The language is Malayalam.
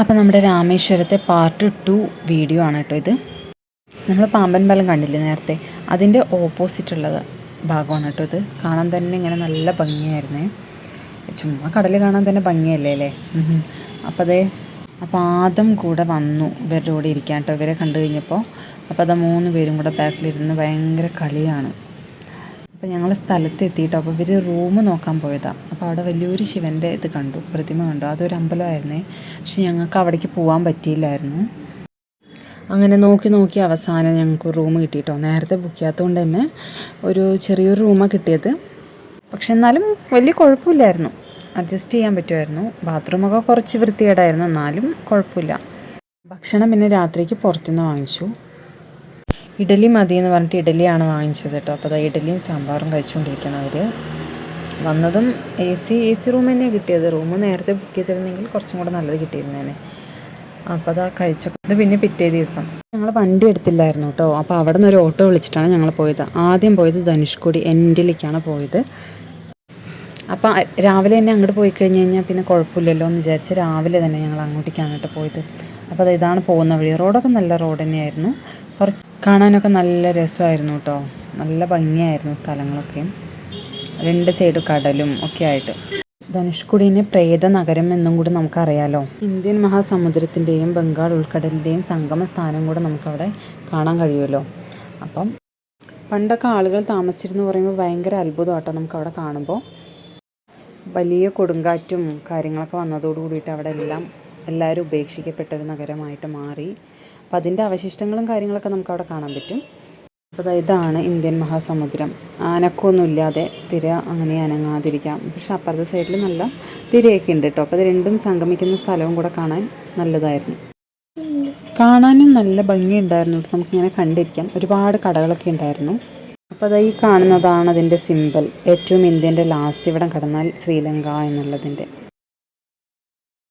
അപ്പോൾ നമ്മുടെ രാമേശ്വരത്തെ പാർട്ട് ടു വീഡിയോ ആണ് കേട്ടോ ഇത്. നമ്മൾ പാമ്പൻ പാലം കണ്ടില്ലേ നേരത്തെ? അതിന്റെ ഓപ്പോസിറ്റുള്ളത് ഭാഗമാണ് കേട്ടോ ഇത്. കാണാൻ തന്നെ ഇങ്ങനെ നല്ല ഭംഗിയായിരുന്നേ. ചുമ്മാ കടൽ കാണാൻ തന്നെ ഭംഗിയല്ലേ അല്ലേ? അപ്പോൾ അതേ അപ്പോൾ ആദം കൂടെ വന്നു ഇവരുടെ കൂടെ ഇരിക്കാൻ കേട്ടോ. ഇവരെ കണ്ടു കഴിഞ്ഞപ്പോൾ അപ്പോൾ അത് മൂന്ന് പേരും കൂടെ ബാക്കിലിരുന്ന് ഭയങ്കര കളിയാണ്. അപ്പോൾ ഞങ്ങൾ സ്ഥലത്ത് എത്തിയിട്ടോ അപ്പോൾ ഇവർ റൂം നോക്കാൻ പോയതാണ് അപ്പോൾ അവിടെ വലിയൊരു ശിവന്റെ ഇത് കണ്ടു പ്രതിമ കണ്ടു. അതൊരു അമ്പലമായിരുന്നേ പക്ഷെ ഞങ്ങൾക്ക് അവിടേക്ക് പോകാൻ പറ്റിയില്ലായിരുന്നു. അങ്ങനെ നോക്കി നോക്കി അവസാനം ഞങ്ങൾക്ക് റൂം കിട്ടിയിട്ടോ നേരത്തെ ബുക്ക് ചെയ്യാത്തതുകൊണ്ട് തന്നെ ഒരു ചെറിയൊരു റൂമാണ് കിട്ടിയത്. പക്ഷെ എന്നാലും വലിയ കുഴപ്പമില്ലായിരുന്നു. അഡ്ജസ്റ്റ് ചെയ്യാൻ പറ്റുമായിരുന്നു. ബാത്റൂമൊക്കെ കുറച്ച് വൃത്തികേടായിരുന്നു. എന്നാലും കുഴപ്പമില്ല. ഭക്ഷണം പിന്നെ രാത്രിക്ക് പുറത്തുനിന്ന് വാങ്ങിച്ചു. ഇഡലി മതി എന്ന് പറഞ്ഞിട്ട് ഇഡലിയാണ് വാങ്ങിച്ചത് കേട്ടോ. അപ്പോൾ അതാ ഇഡലിയും സാമ്പാറും കഴിച്ചുകൊണ്ടിരിക്കണം അവർ വന്നതും A C A C room തന്നെയാണ് കിട്ടിയത്. റൂം നേരത്തെ ബുക്ക് ചെയ്തിരുന്നെങ്കിൽ കുറച്ചും കൂടെ നല്ലത് കിട്ടിയിരുന്നേനെ. അപ്പോൾ അതാ കഴിച്ചത് പിന്നെ പിറ്റേ ദിവസം. ഞങ്ങൾ വണ്ടി എടുത്തില്ലായിരുന്നു കേട്ടോ. അപ്പോൾ അവിടെ നിന്ന് ഒരു ഓട്ടോ വിളിച്ചിട്ടാണ് ഞങ്ങൾ പോയത്. ആദ്യം പോയത് ധനുഷ്കോടി എൻഡിലേക്കാണ് പോയത്. അപ്പോൾ രാവിലെ തന്നെ അങ്ങോട്ട് പോയി കഴിഞ്ഞ് കഴിഞ്ഞാൽ പിന്നെ കുഴപ്പമില്ലല്ലോ എന്ന് വിചാരിച്ച് രാവിലെ തന്നെ ഞങ്ങൾ അങ്ങോട്ടേക്കാണ് കേട്ടോ പോയത്. അപ്പോൾ ഇതാണ് പോകുന്ന വഴി. റോഡൊക്കെ നല്ല റോഡ് തന്നെയായിരുന്നു. കുറച്ച് കാണാനൊക്കെ നല്ല രസമായിരുന്നു കേട്ടോ നല്ല ഭംഗിയായിരുന്നു സ്ഥലങ്ങളൊക്കെ. രണ്ട് സൈഡ് കടലും ഒക്കെ ആയിട്ട്. ധനുഷ്കുടീനെ പ്രേത നഗരം എന്നും കൂടി നമുക്കറിയാലോ. ഇന്ത്യൻ മഹാസമുദ്രത്തിന്റെയും ബംഗാൾ ഉൾക്കടലിന്റെയും സംഗമ സ്ഥാനം കൂടെ നമുക്കവിടെ കാണാൻ കഴിയുമല്ലോ. അപ്പം പണ്ടൊക്കെ ആളുകൾ താമസിച്ചിരുന്നു പറയുമ്പോൾ ഭയങ്കര അത്ഭുതമാട്ടോ നമുക്കവിടെ കാണുമ്പോൾ. വലിയ കൊടുങ്കാറ്റും കാര്യങ്ങളൊക്കെ വന്നതോട് കൂടിയിട്ട് അവിടെ എല്ലാം എല്ലാവരും ഉപേക്ഷിക്കപ്പെട്ട ഒരു നഗരമായിട്ട് മാറി. അപ്പോൾ അതിന്റെ അവശിഷ്ടങ്ങളും കാര്യങ്ങളൊക്കെ നമുക്ക് അവിടെ കാണാൻ പറ്റും. അപ്പോൾ ഇതാണ് ഇന്ത്യൻ മഹാസമുദ്രം. ആനക്കൊന്നുമില്ലാതെ തിര അങ്ങനെ അനങ്ങാതിരിക്കാം. പക്ഷെ അപ്പുറത്തെ സൈഡിൽ നല്ല തിരയൊക്കെ ഉണ്ട് കേട്ടോ. അപ്പോൾ അത് രണ്ടും സംഗമിക്കുന്ന സ്ഥലവും കൂടെ കാണാൻ നല്ലതായിരുന്നു. കാണാനും നല്ല ഭംഗിയുണ്ടായിരുന്നു. നമുക്കിങ്ങനെ കണ്ടിരിക്കാം. ഒരുപാട് കടകളൊക്കെ ഉണ്ടായിരുന്നു. അപ്പോൾ അതായി ഈ കാണുന്നതാണ് അതിന്റെ സിമ്പിൾ ഏറ്റവും ഇന്ത്യന്റെ ലാസ്റ്റ് ഇവിടം കടന്നാൽ ശ്രീലങ്ക എന്നുള്ളതിന്റെ.